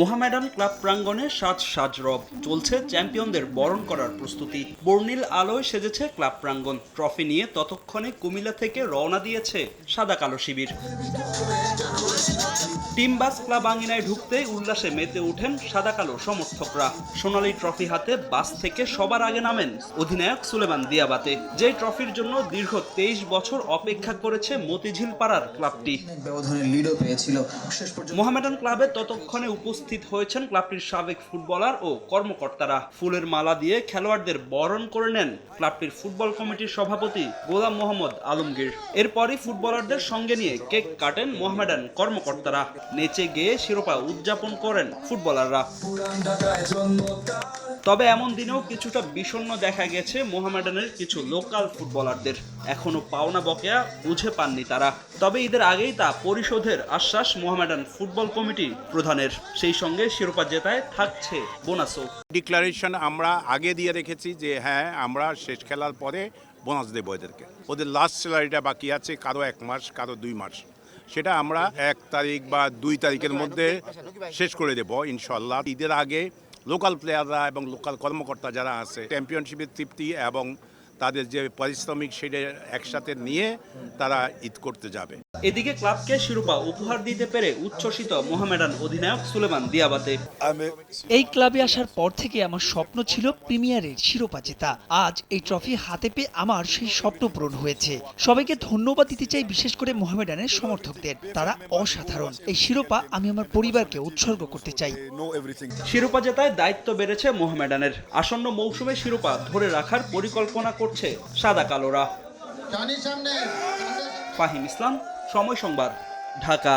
Mohammedan club প্রাঙ্গণে সাজ সাজ রব চলছে চ্যাম্পিয়নদের বরণ করার প্রস্তুতি। বর্ণিল আলোয় সেজেছে ক্লাব প্রাঙ্গণ। ট্রফি নিয়ে ততক্ষণে কুমিল্লা থেকে রওনা দিয়েছে সাদা কালো শিবির। টিম বাস ক্লাব আঙ্গিনায় ঢুকতে উল্লাসে মেতে ওঠেন সাদা কালো সমর্থকরা। সোনালী ট্রফি হাতে বাস থেকে সবার আগে নামেন অধিনায়ক সুলেমান দিয়াবাতে। যে ট্রফির জন্য দীর্ঘ তেইশ বছর অপেক্ষা করেছে মতিঝিল পাড়ার ক্লাবটি। মোহামেডান ক্লাবে ততক্ষণে উপস্থিত হয়েছেন ক্লাবটির সাবেক ফুটবলার ও কর্মকর্তারা। ফুলের মালা দিয়ে খেলোয়াড়দের বরণ করে নেন ক্লাবটির ফুটবল কমিটির সভাপতি গোলাম মোহাম্মদ আলমগীর। এরপরই ফুটবলারদের সঙ্গে নিয়ে কেক কাটেন মোহামেডান কর্মকর্তারা। নেচে গেয়ে শিরোপা উদযাপন করেন ফুটবলাররা। তবে এমন দিনেও কিছুটা বিষণ্ণ দেখা গেছে মোহামেডানের কিছু লোকাল ফুটবলারদের। এখনও পাওনা বকেয়া বুঝে পাননি তারা। তবে ঈদের আগেই তা পরিশোধের আশ্বাস মোহামেডান ফুটবল কমিটি প্রধানের। সেই সঙ্গে শিরোপা জেতায় থাকছে বোনাসও। ডিক্লারেশন আমরা আগে দিয়ে রেখেছি যে হ্যাঁ আমরা শেষ খেলার পরে বোনাস দেবো এদেরকে। ওদের লাস্ট স্যালারিটা বাকি আছে, কারও এক মাস, কারও দুই মাস। সেটা আমরা এক তারিখ বা দুই তারিখের মধ্যে শেষ করে দেবো ইনশাল্লাহ ঈদের আগে লোকাল প্লেয়াররা এবং লোকাল কর্মকর্তা যারা আছে চ্যাম্পিয়নশিপের তৃপ্তি এবং তাদের যে পারিশ্রমিক সেটা একসাথে নিয়ে তারা ঈদ করতে যাবে। এদিকে ক্লাবকে শিরোপা উপহার দিতে পেরে উচ্ছ্বসিত মোহামেডান অধিনায়ক সুলেমান দিয়াবাতে। এই ক্লাবে আসার পর থেকে আমার স্বপ্ন ছিল প্রিমিয়ারের শিরোপা জেতা। আজ এই ট্রফি হাতে পেয়ে আমার সেই স্বপ্ন পূরণ হয়েছে। সবাইকে ধন্যবাদ দিতে চাই বিশেষ করে মোহামেডানের সমর্থকদের। তারা অসাধারণ। এই শিরোপা আমি আমার পরিবারকে উৎসর্গ করতে চাই। শিরোপা জেতায় দায়িত্ব বেড়েছে মোহামেডানের। আসন্ন মৌসুমে শিরোপা ধরে রাখার পরিকল্পনা করছে সাদা কালোরা। ফাহিম ইসলাম সময় সংবাদ ঢাকা।